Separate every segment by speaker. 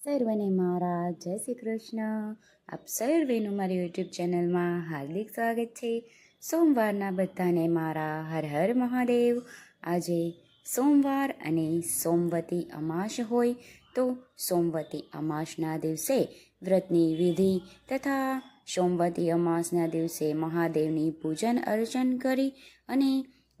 Speaker 1: સર્વને મારા જય શ્રી કૃષ્ણ આપ સર્વેનું મારી યુટ્યુબ ચેનલમાં હાર્દિક સ્વાગત છે સોમવારના બધાને મારા હર હર મહાદેવ આજે સોમવાર અને સોમવતી અમાસ હોય તો સોમવતી અમાસના દિવસે વ્રતની વિધિ તથા સોમવતી અમાસના દિવસે મહાદેવની પૂજન અર્ચન કરી અને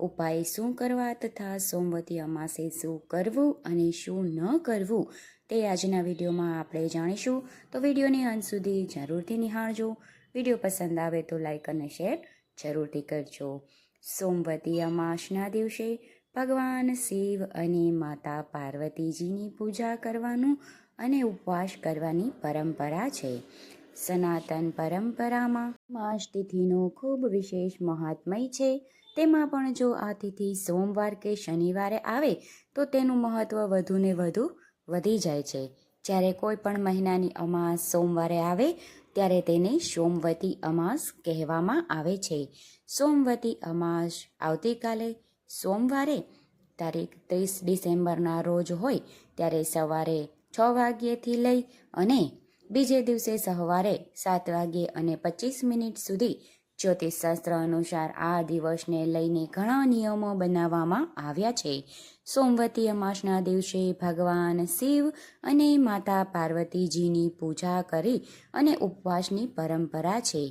Speaker 1: ઉપાય શું કરવા તથા સોમવતી અમાસે શું કરવું અને શું ન કરવું તે આજના વિડીયોમાં આપણે જાણીશું. તો વિડીયોને અંત સુધી જરૂરથી નિહાળજો. વીડિયો પસંદ આવે તો લાઇક અને શેર જરૂરથી કરજો. સોમવતી અમાસના દિવસે ભગવાન શિવ અને માતા પાર્વતીજીની પૂજા કરવાનું અને ઉપવાસ કરવાની પરંપરા છે. સનાતન પરંપરામાં માસ તિથિનું ખૂબ વિશેષ મહાત્મય છે. તેમાં પણ જો આ તિથિ સોમવાર કે શનિવારે આવે, તો તેનું મહત્ત્વ વધુને વધુ વધી જાય છે. જ્યારે કોઈ પણ મહિનાની અમાસ સોમવારે આવે, ત્યારે તેને સોમવતી અમાસ કહેવામાં આવે છે. સોમવતી અમાસ આવતીકાલે સોમવારે, તારીખ ત્રીસ ડિસેમ્બરના રોજ હોય, ત્યારે સવારે છ વાગ્યેથી લઈ અને બીજે દિવસે સવારે સાત વાગ્યે અને પચીસ મિનિટ સુધી જ્યોતિષશાસ્ત્ર અનુસાર આ દિવસને લઈને ઘણા નિયમો બનાવવામાં આવ્યા છે. સોમવતી અમાસના દિવસે ભગવાન શિવ અને માતા પાર્વતીજીની પૂજા કરી અને ઉપવાસની પરંપરા છે.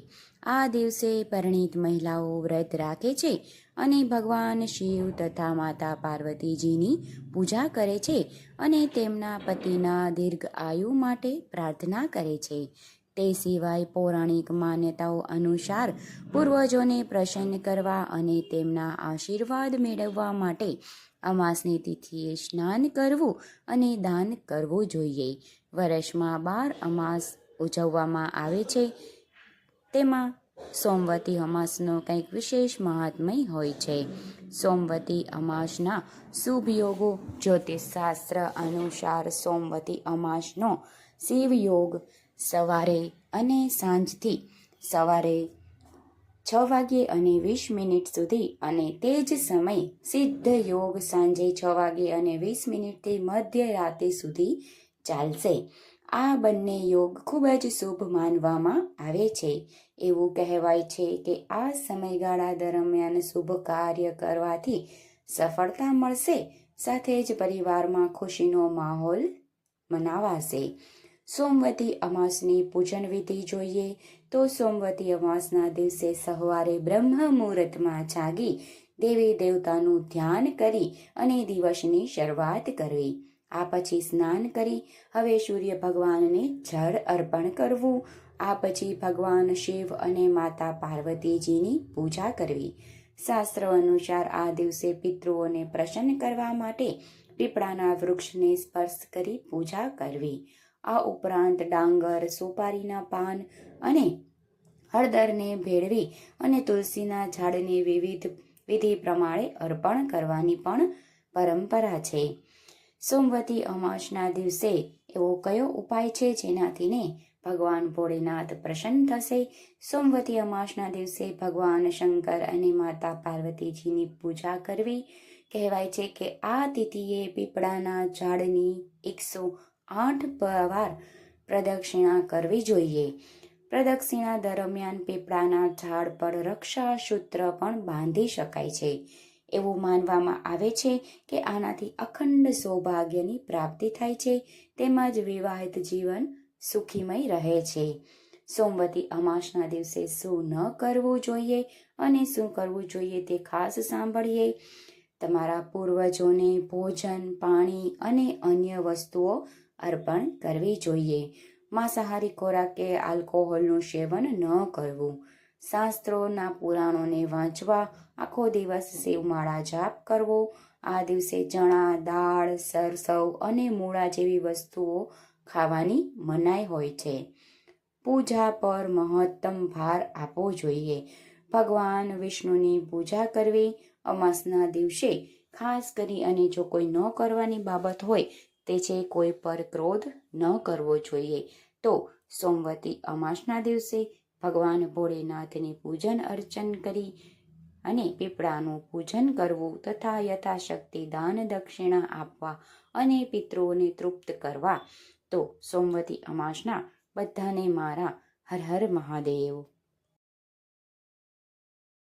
Speaker 1: આ દિવસે પરિણીત મહિલાઓ વ્રત રાખે છે અને ભગવાન શિવ તથા માતા પાર્વતીજીની પૂજા કરે છે અને તેમના પતિના દીર્ઘ આયુ માટે પ્રાર્થના કરે છે. તે સિવાય પૌરાણિક માન્યતાઓ અનુસાર પૂર્વજોને પ્રસન્ન કરવા અને તેમના આશીર્વાદ મેળવવા માટે અમાસની તિથિએ સ્નાન કરવું અને દાન કરવું જોઈએ. વર્ષમાં બાર અમાસ ઉજવવામાં આવે છે. તેમાં સોમવતી અમાસનો કંઈક વિશેષ મહાત્મય હોય છે. સોમવતી અમાસના શુભ યોગો જ્યોતિષશાસ્ત્ર અનુસાર સોમવતી અમાસનો શિવ યોગ સવારે અને સાંજથી સવારે છ વાગ્યે અને વીસ મિનિટ સુધી અને તે જ સમય સિદ્ધ યોગ સાંજે છ વાગ્યે અને વીસ મિનિટથી મધ્ય રાતે સુધી ચાલશે. આ બંને યોગ ખૂબ જ શુભ માનવામાં આવે છે. એવું કહેવાય છે કે આ સમયગાળા દરમિયાન શુભ કાર્ય કરવાથી સફળતા મળશે, સાથે જ પરિવારમાં ખુશીનો માહોલ મનાવાશે. સોમવતી અમાસની પૂજન વિધિ જોઈએ તો સોમવતી અમાસના દિવસે સવારે બ્રહ્મ મુહૂર્તમાં જાગી દેવી દેવતાનું ધ્યાન કરી અને દિવસની શરૂઆત કરવી. આ પછી સ્નાન કરી, હવે સૂર્ય ભગવાનને જળ અર્પણ કરવું. આ પછી ભગવાન શિવ અને માતા પાર્વતીજીની પૂજા કરવી. શાસ્ત્ર અનુસાર આ દિવસે પિતૃઓને પ્રસન્ન કરવા માટે પીપળાના વૃક્ષને સ્પર્શ કરી પૂજા કરવી. આ ઉપરાંત ડાંગર, સોપારીના પાન અને હળદરને ભેળવી અને તુલસીના ઝાડને વિવિધ વિધિ પ્રમાણે અર્પણ કરવાની પણ પરંપરા છે. સોમવતી અમાસના દિવસે એવો કયો ઉપાય છે જેનાથીને ભગવાન ભોળેનાથ પ્રસન્ન થશે? સોમવતી અમાસના દિવસે ભગવાન શંકર અને માતા પાર્વતીજીની પૂજા કરવી કહેવાય છે કે આ તિથિએ પીપળાના ઝાડની એકસો આઠ વાર પ્રદક્ષિણા કરવી જોઈએ. પ્રદક્ષિણા દરમિયાન પીપળાના ઝાડ પર રક્ષા સૂત્ર પણ બાંધી શકાય છે. એવું માનવામાં આવે છે કે આનાથી અખંડ સૌભાગ્યની પ્રાપ્તિ થાય છે, તેમજ વિવાહિત જીવન સુખીમય રહે છે. સોમવતી અમાસના દિવસે શું ન કરવું જોઈએ અને શું કરવું જોઈએ તે ખાસ સાંભળીએ. તમારા પૂર્વજોને ભોજન, પાણી અને અન્ય વસ્તુઓ અર્પણ કરવી જોઈએ. માંસાહારી ખોરાક આલ્કોહોલનું સેવન ન કરવું. શાસ્ત્રોના પુરાણોને વાંચવા, આખો દિવસ શિવમાળા જાપ કરવો. આ દિવસે ચણા, દાળ, સરસવ અને મૂળા જેવી વસ્તુઓ ખાવાની મનાઈ હોય છે. પૂજા પર મહત્તમ ભાર આપવો જોઈએ. ભગવાન વિષ્ણુની પૂજા કરવી, અમાસના દિવસે ખાસ કરી અને જો કોઈ ન કરવાની બાબત હોય તે છે કોઈ પર ક્રોધ ન કરવો જોઈએ. તો સોમવતી અમાસના દિવસે ભગવાન ભોળેનાથની પૂજન અર્ચન કરી અને પીપળાનું પૂજન કરવું તથા યથાશક્તિ દાન દક્ષિણા આપવા અને પિતૃઓને તૃપ્ત કરવા. તો સોમવતી અમાસના બધાને મારા હર હર મહાદેવ.